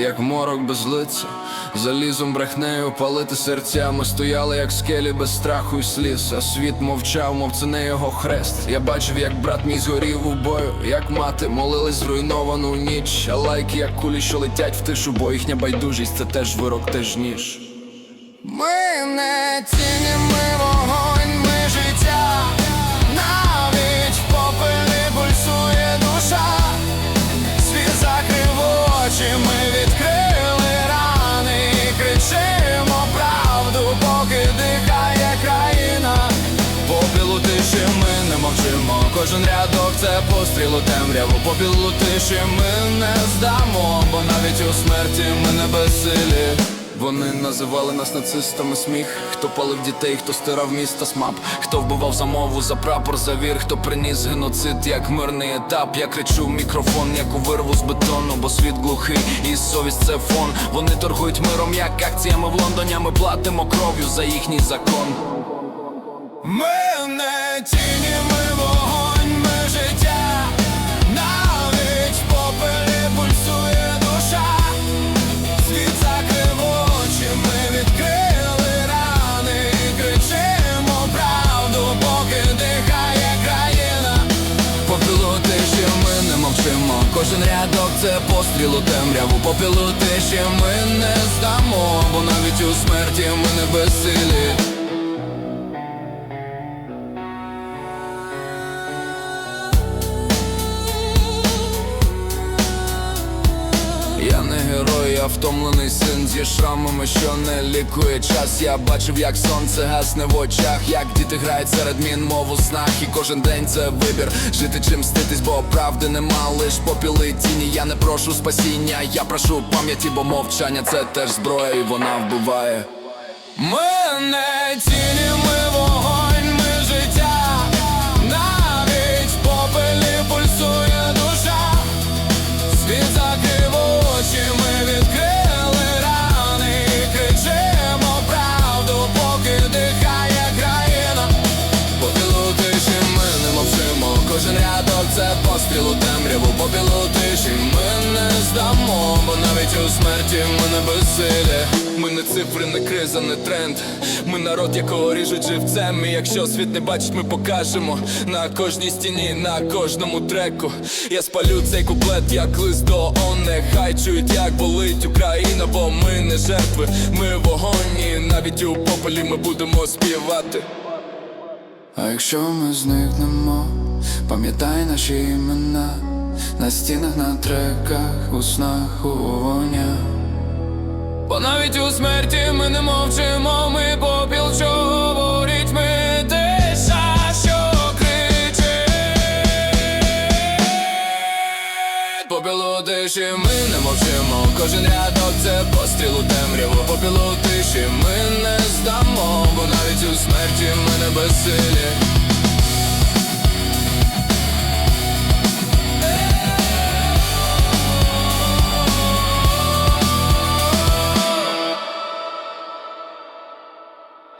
як морок без лиця. Залізом брехнею палити серця. Ми стояли, як скелі без страху і сліз. А світ мовчав, мов це не його хрест. Я бачив, як брат мій згорів у бою, як мати молилась зруйновану ніч. А лайки, як кулі, що летять в тишу, бо їхня байдужість це теж вирок, теж ніж. Ми не тіні, рядок це темряву. Попілу тиші ми не здамо, бо навіть у смерті ми не безсилі. Вони називали нас нацистами сміх. Хто палив дітей, хто стирав міста смап, хто вбивав за мову, за прапор, за вір, хто приніс геноцид як мирний етап. Я кричу в мікрофон, як у вирву з бетону, бо світ глухий, і совість це фон. Вони торгують миром, як акціями в Лондоні. Ми платимо кров'ю за їхній закон. Ми не тіні, ми Кожен рядок це постріл у темряву. Попілу тиші ми не здамо, бо навіть у смерті ми не безсилі. Я не герой, я втомлений син зі шрамами, що не лікує час. Я бачив, як сонце гасне в очах, як діти грають серед мін мов у снах. І кожен день це вибір жити чи мститись, бо правди нема, лиш попіли тіні. Я не прошу спасіння, я прошу пам'яті, бо мовчання це теж зброя, і вона вбиває. Ми не тіні, ми це постріл у темряву. Попілу тиші ми не здамо, бо навіть у смерті ми не безсилі. Ми не цифри, не криза, не тренд. Ми народ, якого ріжуть живцем. І якщо світ не бачить, ми покажемо на кожній стіні, на кожному треку. Я спалю цей куплет, як лист до ООН Нехай чують, як болить Україна, бо ми не жертви, ми вогонь І навіть у попелі ми будемо співати. А якщо ми зникнемо, пам'ятай наші імена на стінах, на треках, у снах, у вогнях. Бо навіть у смерті ми не мовчимо, ми попіл, що говорить, ми тиша, що кричить. Попілу тиші ми не мовчимо, кожен рядок це постріл у темряву. Попілу тиші ми не здамо, бо навіть у смерті ми не безсилі.